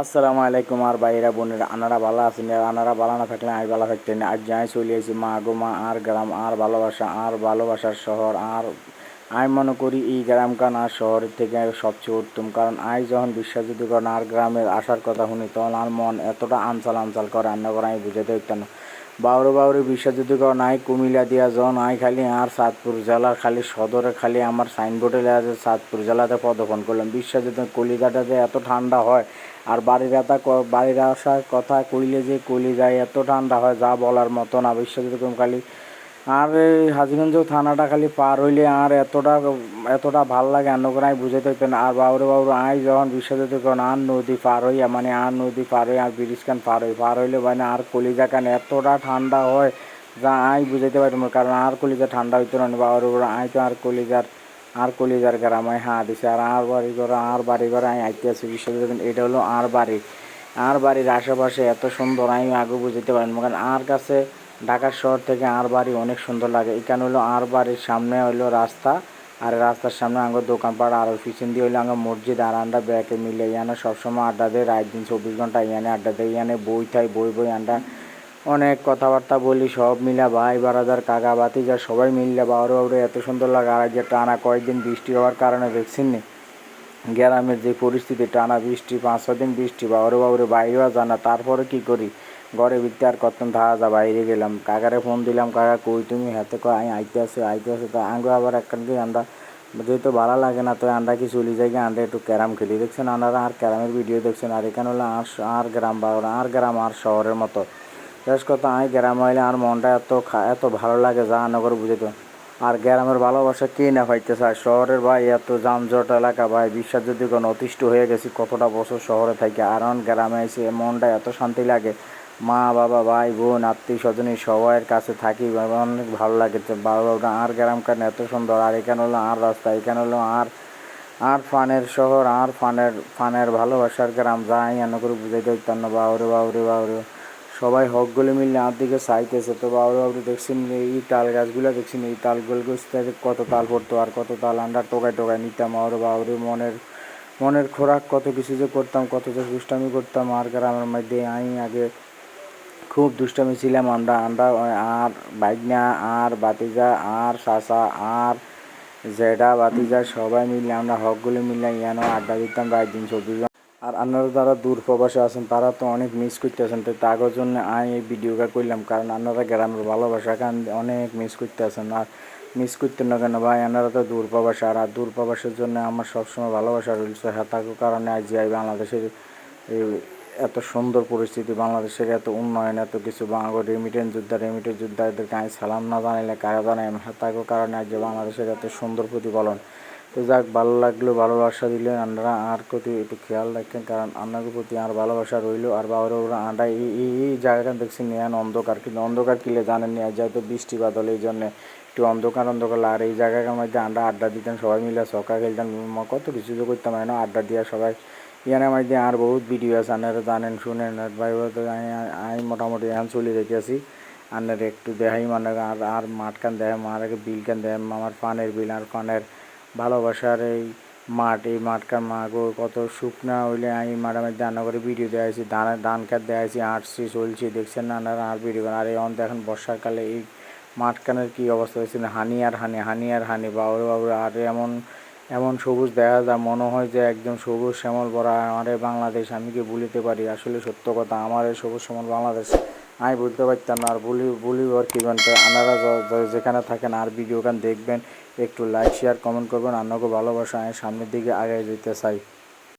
আসসালামু আলাইকুম আর ভাইরা বোনেরা, আনারা ভালো আছেন? আর আনারা ভালো না থাকলে আমি ভালো থাকতেন। আজ যাই চলে আসি মা গো, মা আর গ্রাম, আর ভালোবাসা, আর ভালোবাসার শহর, আর আমি মনে করি এই গ্রামখান আর শহরের থেকে সবচেয়ে উত্তম। কারণ আই যখন বিশ্বাসযোগ্য করেন, আর গ্রামের আসার কথা শুনি, তখন আর মন এতটা আনচাল আনচাল করে রান্না করে আমি বুঝাতে পারতাম না। বাউরে বাউরে বিশ্বাসযোগ্য নাই কুমিল্লা দিয়া জন আই খালি আর সাতপুর জেলা, খালি সদরে খালি আমার সাইনবোর্ডে লেখা আছে, সাতপুর জেলাতে পদক্ষণ করলাম। বিশ্বযুদ্ধ কলিকাতা যে এত ঠান্ডা হয়, আর বাড়ির আতা বাড়ির আসার কথা কইলে যে কলিকায় এত ঠান্ডা হয়, যা বলার মতো না। বিশ্বাসযোগ্য খালি আর এই হাজিগঞ্জ থানাটা খালি পার হইলে আর এতটা এতটা ভালো লাগে অন্য করে আমি বুঝাতে পারতেন আর বাউরে বাউরে আই যখন বিশ্বাসযোগ্য করেন আর নদী পার হইয়া মানে আর নদী পার হই আর ব্রিজ খান পার হই পার হইলে মানে আর কলিজা কান এতটা ঠান্ডা হয় যা আই বুঝাইতে পারতাম না। কারণ আর কলিজা ঠান্ডা হইতো না বাউরে বাউরে আই তো আর কলিজার আর কলিজার গ্রামে হ্যাঁ দিছে, আর আর বাড়ি ঘর, আর বাড়ি ঘরে আমি আইতে আছি বিশ্বাসযোগ্য এটা হলো আর বাড়ি আর বাড়ির আশেপাশে এত সুন্দর আমি আগে বুঝতে পারেন কারণ আর কাছে ঢাকার শহর থেকে আর বাড়ি অনেক সুন্দর লাগে। এখানে হলো আর বাড়ির সামনে হলো রাস্তা, আর রাস্তার সামনে আঙ্গ দোকানপাট, আর পিছন দিয়ে হইল আঙ্গ মসজিদ, আর আন্ডা ব্যাকে মিলে। ইয়ানে সবসময় আড্ডা দেয়, রাত দিন চব্বিশ ঘণ্টা ইয়ানে আড্ডা দেয়। ইয়ানে বই থাই, বই বই, আন্ডা, অনেক কথাবার্তা বলি, সব মিলা ভাই, বারাদার, কাকা বাতিজা সবাই মিললে বাউরে বাউরে এত সুন্দর লাগে। আর যে টানা কয়েকদিন বৃষ্টি হওয়ার কারণে দেখছেন নি? গ্রামের যে পরিস্থিতি, টানা বৃষ্টি, পাঁচ ছ দিন বৃষ্টি বাউরে বাউরে বাইরেও জানা তারপরে কি করি? ঘরে ভিতরে আর কত ধারা যা বাইরে গেলাম। কাকারে ফোন দিলাম, কাকা কই তুমি? হাতে কয় আমি আইতে আসে আইতে আসে। তো আঙ্গো আবার একখানকে আমরা যেহেতু ভালো লাগে না, তো আমরা কি চলি গিয়ে আমরা একটু ক্যারাম খেলি। দেখছেন আপনারা আর ক্যারামের ভিডিও দেখছেন, আর এখানে হলো আর আর গ্রাম বা আর গ্রাম আর শহরের মতো। শেষ কথা আমি গ্রাম হইলে আর মনটা এত এত ভালো লাগে যা নগর বুঝিত আর গ্রামের ভালোবাসা কে না পাইতে চায় শহরের ভাই এত যানজট এলাকা, ভাই, বিশ্বাস যদি কোনো অতিষ্ঠ হয়ে গেছি, কতটা বছর শহরে থাকি। আর গ্রামে এসে মনটা এত শান্তি লাগে। মা, বাবা, ভাই, বোন, আত্মীয় স্বজনী সবাইয়ের কাছে থাকি। অনেক ভালো লাগে। বাবা আর গ্রাম কান এত সুন্দর? আর এখানে হলো আর রাস্তা, এখানে হলো আর আর ফানের শহর, আর ফানের ফানের ভালোবাসার গ্রাম। যাই এনে করে বুঝাইতে পারতাম না। বাউরে বাউরে বাউরে। সবাই হকগুলো মিললে আর দিকে চাইতেছে। তো বাউরে বাউরে দেখছেন এই তাল গাছগুলো দেখছেন, এই তালগুলো কত তাল পড়তো আর কত তাল আন্ডা টোকায় টোকায় নিতাম। বাউরে বাউরে মনের মনের খোরাক কত কিছু যে করতাম, কত যে দুষ্টামি করতাম। আর গ্রামের মধ্যে আমি আগে খুব দুষ্টামি ছিলাম আমরা। আমরা আর বাইকনা আর বাতিজা আর শাসা আর জেডা বাতিজা সবাই মিলে আমরা হকগুলো মিলে ইয়ানো আড্ডা দিতাম রাত দিন চব্বিশ। আর আপনারা যারা দূর প্রবাসে আছেন, তারা তো অনেক মিস করতেছেন। তো তাগর জন্য আমি এই ভিডিওটা করলাম, কারণ আপনারা গ্রামের ভালোবাসা কারণ অনেক মিস করতেছেন। আর মিস করতেন না কেন ভাই? আপনারা তো দূর প্রবাসে, আর দূর প্রবাসের জন্য আমার সবসময় ভালোবাসা রয়েছে হ্যাঁ কারণে আজ বাংলাদেশের এত সুন্দর পরিস্থিতি, বাংলাদেশের এত উন্নয়ন, এত কিছু বাংলা রেমিটেন্স যোদ্ধা রেমিটেন্স যোদ্ধা এদেরকে আমি সালাম না জানাইলে কারা জানাই তাকে কারণে আজ যে বাংলাদেশের এত সুন্দর প্রতিফলন। তো যাক, ভালো লাগল, ভালোবাসা দিলেন আপনারা, আর প্রতি একটু খেয়াল রাখেন, কারণ আপনাদের প্রতি আর ভালোবাসা রইল, আর বাবার ওরা আন্ডা এই এই জায়গাটা দেখছি নিয়ান অন্ধকার, কিন্তু অন্ধকার কিলে জানেন নি আর যেহেতু বৃষ্টি বাদল, এই জন্যে একটু অন্ধকার অন্ধকার আর এই জায়গাটার মধ্যে আন্ডা আড্ডা দিতেন সবাই মিলে সকাল খেলতাম, কত কিছু যে করতাম না আড্ডা দিয়া সবাই ইয়ানের মধ্যে আর বহুত ভিডিও আছে আপনারা জানেন, শুনেন ভাই আমি মোটামুটি এখন চলে যেতেছি আপনারা একটু দেখাই মানে আর আর মাঠখান দেখাম আর আগে বিলখান দেখাম আমার ফানের বিল আর ফানের ভালোবাসার এই মাঠ, এই মাঠকার মাগো, কত শুকনা হইলে আমি মাঠের মধ্যে রান্না করে ভিডিও দেখাইছি ধান ধান খেত দেখাইছি আটছি চলছি, দেখছেন না আপনারা আর ভিডিও আর এই অন্ত এখন বর্ষাকালে এই মাঠখানের কী অবস্থা হয়েছে, হানি আর হানি হানি আর হানি বাবুরে বাবুরে আর এমন এমন সবুজ দেখা যায় মনে হয় যে একদম সবুজ শ্যামল ভরা। এই বাংলাদেশ, আমি কি বলিতে পারি? আসলে সত্য কথা, আমার এই সবুজ শ্যামল বাংলাদেশ, আমি বলতে পারতাম না। আর বলি বলি আর কি আপনারা যেখানে থাকেন আর ভিডিও গান দেখবেন, একটু লাইক শেয়ার কমেন্ট করবেন। আপনাকে ভালোবাসা, আমি সামনের দিকে আগে যেতে চাই।